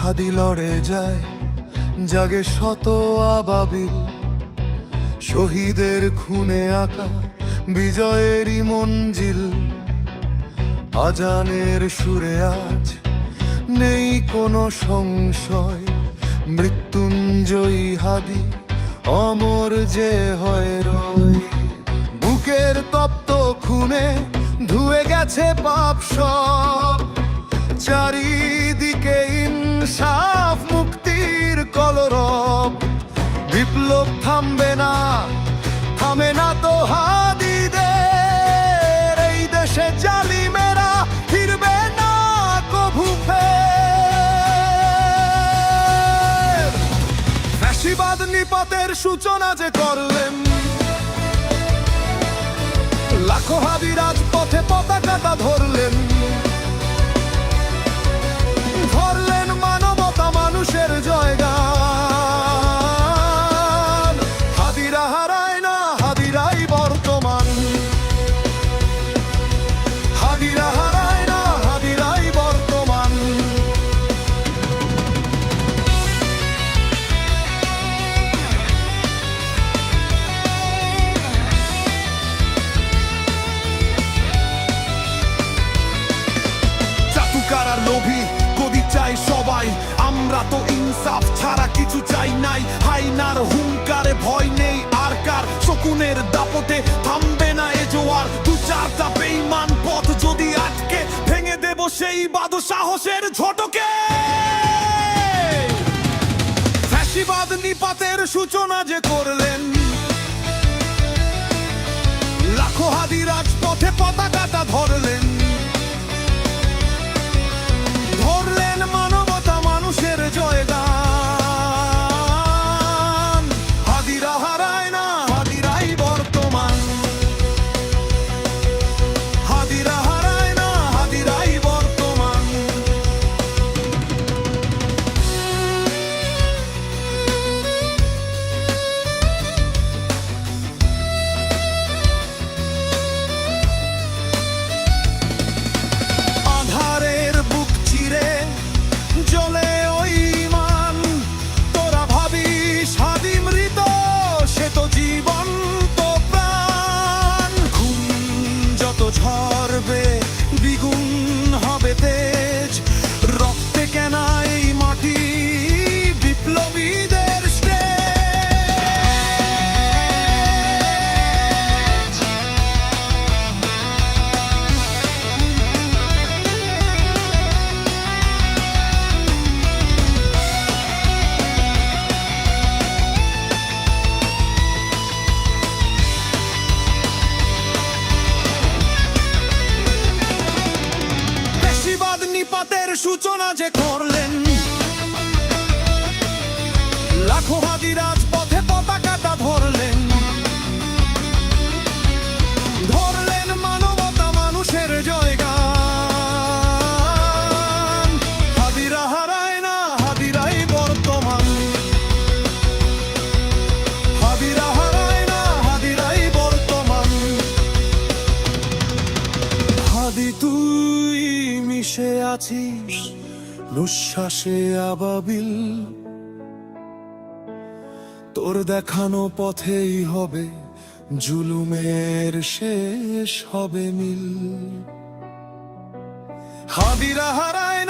হাদি লড়ে যায়, জাগে শত আবাবিল। শহীদের খুনে আঁকা বিজয়েরই মঞ্জিল। আজানের সুরে আজ নেই কোনো সংশয়, মৃত্যুঞ্জয়ী হাদি অমর যে হয় রয়। বুকের তপ্ত খুনে ধুয়ে গেছে পাপ সব। দেশে জালিমেরা ফিরবে না কভু ফ্যাসিবাদ নিপাতের সূচনা যে করলেন লাখো হাবি রাজপথে পতাকাটা আমরা তো ইনসাফ ছাড়া কিছু চাই নাই। হাইনার হুঙ্কারে ভয় নেই আর কার। শকুনের দাপটে থামবে না এ জোয়ার। দু চারটা বেইমান পথ যদি আটকে ভেঙে দেব সেই বাদ সাহসের ঝটকে। ফ্যাসিবাদ নিপাতের সূচনা যে করলেন। লাখো হাদি রাজপথে পতাকাটা ধরলেন সূচনা যে করলেন নিঃশ্বাসে আবাবিল। তোর দেখানো পথেই হবে জুলুমের শেষ হবে মিল। হাবিরা হারায়